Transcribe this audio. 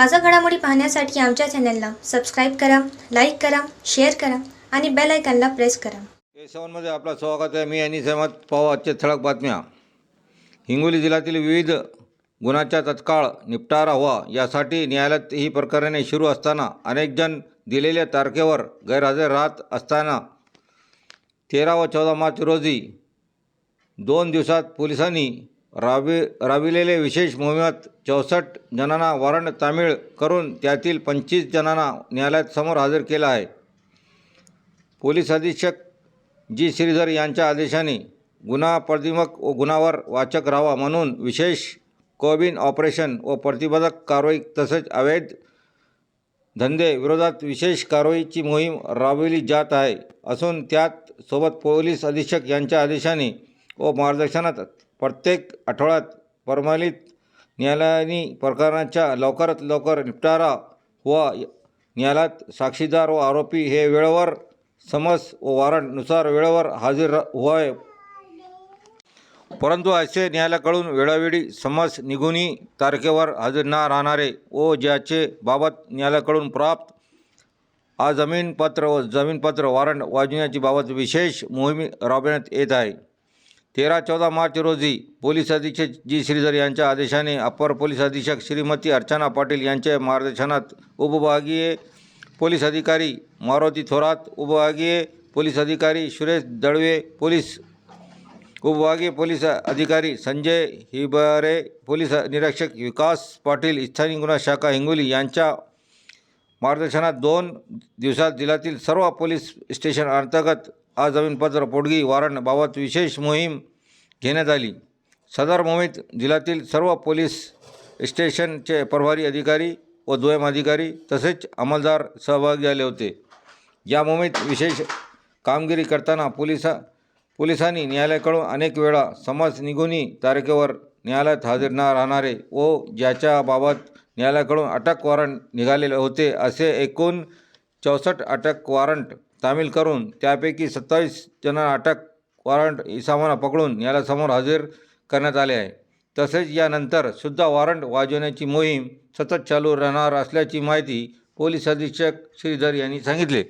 ताज्या घडामोडी पाहण्यासाठी आमच्या चॅनलला सबस्क्राईब करा लाईक करा शेअर करा आणि बेल आयकॉनला प्रेस करा. सेवनमध्ये आपलं स्वागत आहे. मी आणि सहमत पाहू आजच्या ठळक बातम्या. हिंगोली जिल्ह्यातील विविध गुन्ह्याचा तत्काळ निपटारा व्हा यासाठी न्यायालयात ही प्रकरणे सुरू असताना अनेकजण दिलेल्या तारखेवर गैरहजर राहत असताना तेरा व चौदा मार्च रोजी दोन दिवसात पोलिसांनी राबी राबविलेले विशेष मोहिमेत चौसष्ट जणांना वॉरंट तामीळ करून त्यातील पंचवीस जणांना न्यायालयात समोर हजर केलं आहे. पोलीस अधीक्षक जी. श्रीधर यांच्या आदेशाने गुन्हा प्रतिमक व गुन्हावर वाचक राहावा म्हणून विशेष कोबिन ऑपरेशन व प्रतिबंधक कारवाई तसेच अवैध धंदे विरोधात विशेष कारवाईची मोहीम राबविली जात आहे असून त्यात सोबत पोलीस अधीक्षक यांच्या आदेशाने व मार्गदर्शनात प्रत्येक आठवड्यात प्रमाणित न्यायालयाने प्रकरणाच्या लवकरात लवकर निपटारा व न्यायालयात साक्षीदार व आरोपी हे वेळेवर समज व वॉरंटनुसार वेळेवर हजर व्हावे परंतु असे न्यायालयाकडून वेळोवेळी समज निघूनही तारखेवर हजर न राहणारे व ज्याचे बाबत न्यायालयाकडून प्राप्त आ जमीनपत्र व जमीनपत्र वॉरंट वाजवण्याची बाबत विशेष मोहीम राबविण्यात येत आहे. तेरा चौदा मार्च रोजी पोलीस अधीक्षक जी श्रीधर यांच्या आदेशाने अपर पोलीस अधीक्षक श्रीमती अर्चना पाटील यांच्या मार्गदर्शनात उपविभागीय पोलीस अधिकारी मारुती थोरात उपविभागीय पोलीस अधिकारी सुरेश दळवे पोलीस उपविभागीय पोलीस अधिकारी संजय हिबरे पोलीस निरीक्षक विकास पाटील स्थानिक गुन्हा शाखा हिंगोली यांच्या मार्गदर्शनात दोन दिवसात जिल्ह्यातील सर्व पोलीस स्टेशन अंतर्गत हा जमीनपत्र पोटगी वॉरंटबाबत विशेष मोहीम घेण्यात आली. सदर मोहिमेत जिल्ह्यातील सर्व पोलीस स्टेशनचे प्रभारी अधिकारी व दुय्यम अधिकारी तसेच अंमलदार सहभागी झाले होते. या मोहिमेत विशेष कामगिरी करताना पोलिसा पोलिसांनी न्यायालयाकडून अनेक वेळा समज निघूनही तारखेवर न्यायालयात हजर न राहणारे व ज्याच्याबाबत न्यायालयाकडून अटक वॉरंट निघालेले होते असे एकूण चौसष्ट अटक वॉरंट तामील करून त्यापैकी सत्तावीस जणांना अटक वॉरंट इसामाना पकडून याला समोर हजर करण्यात आले आहे. तसेच यानंतर सुद्धा वॉरंट वाजवण्याची मोहीम सतत चालू राहणार असल्याची माहिती पोलीस अधीक्षक श्रीधर यांनी सांगितले.